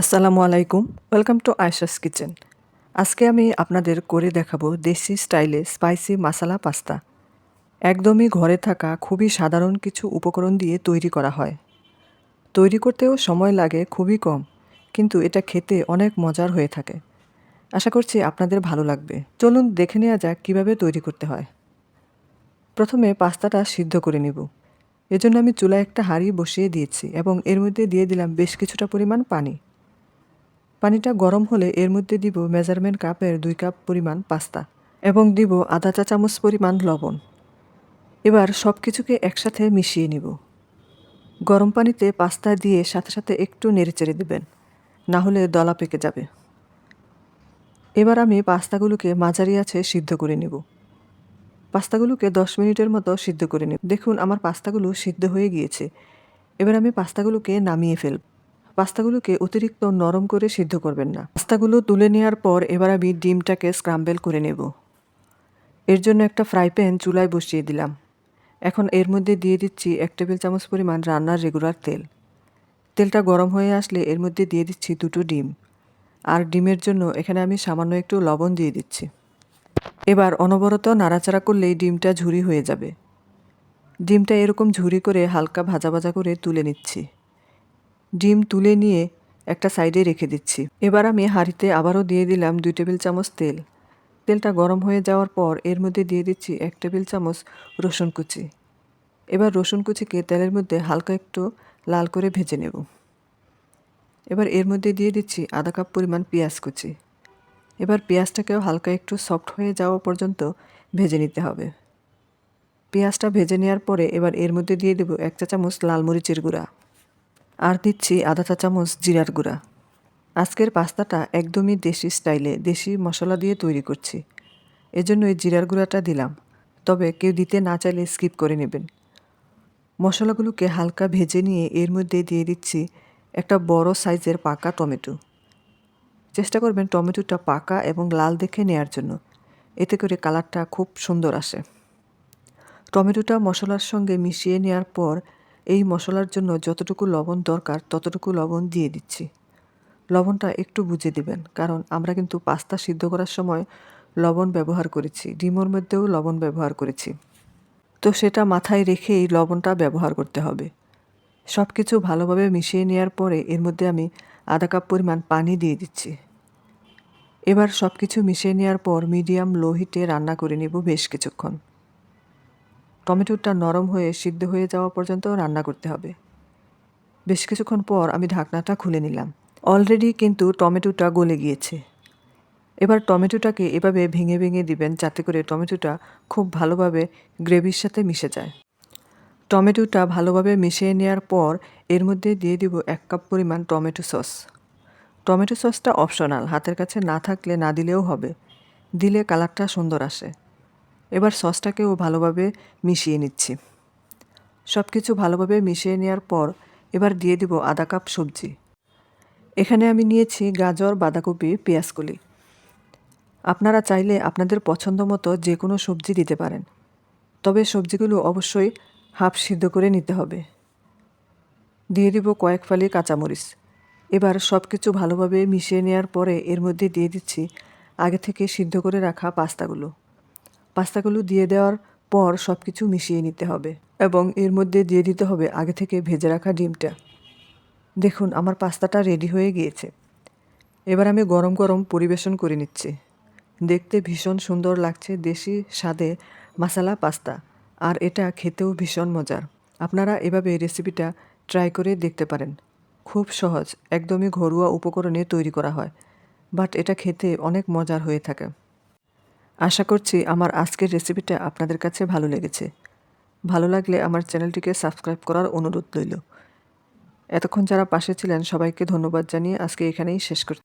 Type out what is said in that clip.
আসসালামু আলাইকুম। Welcome to Ayesha's kitchen আজকে আমি আপনাদের করে দেখাবো দেশি স্টাইলে স্পাইসি মাসালা পাস্তা। একদমই ঘরে থাকা খুবই সাধারণ কিছু উপকরণ দিয়ে তৈরি করা হয়। তৈরি করতেও সময় লাগে, খুবই কম, কিন্তু এটা খেতে অনেক মজার হয়ে থাকে। আশা করছি আপনাদের ভালো লাগবে। চলুন দেখে নেওয়া যাক কীভাবে তৈরি করতে হয়। প্রথমে পাস্তাটা সিদ্ধ করে নেব। এজন্য আমি চুলায় একটা হাঁড়ি বসিয়ে দিয়েছি এবং এর মধ্যে দিয়ে দিলাম বেশ কিছুটা পরিমাণ পানি। পানিটা গরম হলে এর মধ্যে দিব মেজারমেন্ট কাপের দুই কাপ পরিমাণ পাস্তা এবং দিব আধা চা চামচ পরিমাণ লবণ। এবার সব কিছুকে একসাথে মিশিয়ে নিব। গরম পানিতে পাস্তা দিয়ে সাথে সাথে একটু নেড়েচেড়ে দেবেন, না হলে দলা পেকে যাবে। এবার আমি পাস্তাগুলোকে মাঝারি আছে সিদ্ধ করে নেব। পাস্তাগুলোকে দশ মিনিটের মতো সিদ্ধ করে নেব। দেখুন, আমার পাস্তাগুলো সিদ্ধ হয়ে গিয়েছে। এবার আমি পাস্তাগুলোকে নামিয়ে ফেলব। পাস্তাগুলোকে অতিরিক্ত নরম করে সিদ্ধ করবেন না। পাস্তাগুলো তুলে নেওয়ার পর এবার আমি ডিমটাকে স্ক্রাম্বেল করে নেব। এর জন্য একটা ফ্রাই প্যান চুলায় বসিয়ে দিলাম। এখন এর মধ্যে দিয়ে দিচ্ছি এক টেবিল চামচ পরিমাণ রান্নার রেগুলার তেল। তেলটা গরম হয়ে আসলে এর মধ্যে দিয়ে দিচ্ছি দুটো ডিম। আর ডিমের জন্য এখানে আমি সামান্য একটু লবণ দিয়ে দিচ্ছি। এবার অনবরত নাড়াচাড়া করলেই ডিমটা ঝুরি হয়ে যাবে। ডিমটা এরকম ঝুরি করে হালকা ভাজা ভাজা করে তুলে নিচ্ছি। ডিম তুলে নিয়ে একটা সাইডে রেখে দিচ্ছি। এবার আমি হাঁড়িতে আবারও দিয়ে দিলাম দুই টেবিল চামচ তেল। তেলটা গরম হয়ে যাওয়ার পর এর মধ্যে দিয়ে দিচ্ছি এক টেবিল চামচ রসুন কুচি। এবার রসুন কুচিকে তেলের মধ্যে হালকা একটু লাল করে ভেজে নেব। এবার এর মধ্যে দিয়ে দিচ্ছি আধা কাপ পরিমাণ পেঁয়াজ কুচি। এবার পেঁয়াজটাকেও হালকা একটু সফট হয়ে যাওয়া পর্যন্ত ভেজে নিতে হবে। পেঁয়াজটা ভেজে নেওয়ার পরে এবার এর মধ্যে দিয়ে দেবো এক চা চামচ লাল মরিচের গুঁড়া। আর দিচ্ছি আধা চা চামচ জিরার গুঁড়া। আজকের পাস্তাটা একদমই দেশি স্টাইলে দেশি মশলা দিয়ে তৈরি করছি। এজন্য এই জিরার গুঁড়াটা দিলাম। তবে কেউ দিতে না চাইলে স্কিপ করে নেবেন। মশলাগুলোকে হালকা ভেজে নিয়ে এর মধ্যে দিয়ে দিচ্ছি একটা বড় সাইজের পাকা টমেটো। চেষ্টা করবেন টমেটোটা পাকা এবং লাল দেখে নেয়ার জন্য। এতে করে কালারটা খুব সুন্দর আসে। টমেটোটা মশলার সঙ্গে মিশিয়ে নেওয়ার পর এই মশলার জন্য যতটুকু লবণ দরকার, ততটুকু লবণ দিয়ে দিচ্ছি। লবণটা একটু বুঝে দিবেন, কারণ আমরা কিন্তু পাস্তা সিদ্ধ করার সময় লবণ ব্যবহার করেছি, ডিমোর মধ্যেও লবণ ব্যবহার করেছি। তো সেটা মাথায় রেখেই লবণটা ব্যবহার করতে হবে। সব কিছু ভালোভাবে মিশিয়ে নেওয়ার পরে এর মধ্যে আমি আধা কাপ পরিমাণ পানি দিয়ে দিচ্ছি। এবার সব কিছু মিশিয়ে নেওয়ার পর মিডিয়াম লো হিটে রান্না করে নেব বেশ কিছুক্ষণ। টমেটোটা নরম হয়ে সিদ্ধ হয়ে যাওয়া পর্যন্ত রান্না করতে হবে। বেশ কিছুক্ষণ পর আমি ঢাকনাটা খুলে নিলাম। অলরেডি কিন্তু টমেটোটা গলে গিয়েছে। এবার টমেটোটাকে এভাবে ভেঙে ভেঙে দিবেন যাতে করে টমেটোটা খুব ভালোভাবে গ্রেভির সাথে মিশে যায়। টমেটোটা ভালোভাবে মিশিয়ে নেওয়ার পর এর মধ্যে দিয়ে দিব এক কাপ পরিমাণ টমেটো সস। টমেটো সসটা অপশনাল, হাতের কাছে না থাকলে না দিলেও হবে। দিলে কালারটা সুন্দর আসে। এবার সসটাকেও ভালোভাবে মিশিয়ে নিচ্ছি। সব কিছু ভালোভাবে মিশিয়ে নেওয়ার পর এবার দিয়ে দিব আধা কাপ সবজি। এখানে আমি নিয়েছি গাজর, বাঁধাকপি, পেঁয়াজকলি। আপনারা চাইলে আপনাদের পছন্দ মতো যে কোনো সবজি দিতে পারেন। তবে সবজিগুলো অবশ্যই হাফ সিদ্ধ করে নিতে হবে। দিয়ে দিব কয়েক ফালি কাঁচামরিচ। এবার সব কিছু ভালোভাবে মিশিয়ে নেওয়ার পরে এর মধ্যে দিয়ে দিচ্ছি আগে থেকে সিদ্ধ করে রাখা পাস্তাগুলো। পাস্তাগুলো দিয়ে দেওয়ার পর সব কিছু মিশিয়ে নিতে হবে এবং এর মধ্যে দিয়ে দিতে হবে আগে থেকে ভেজে রাখা ডিমটা। দেখুন, আমার পাস্তাটা রেডি হয়ে গিয়েছে। এবার আমি গরম গরম পরিবেশন করে নিচ্ছি। দেখতে ভীষণ সুন্দর লাগছে দেশি স্বাদে মাসালা পাস্তা, আর এটা খেতেও ভীষণ মজার। আপনারা এভাবে রেসিপিটা ট্রাই করে দেখতে পারেন। খুব সহজ, একদমই ঘরোয়া উপকরণে তৈরি করা হয়, বাট এটা খেতে অনেক মজার হয়ে থাকে। আশা করছি আমার আজকের রেসিপিটা আপনাদের কাছে ভালো লেগেছে। ভালো লাগলে আমার চ্যানেলটিকে সাবস্ক্রাইব করার অনুরোধ রইল। এতক্ষণ যারা পাশে ছিলেন, সবাইকে ধন্যবাদ জানিয়ে আজকে এখানেই শেষ করছি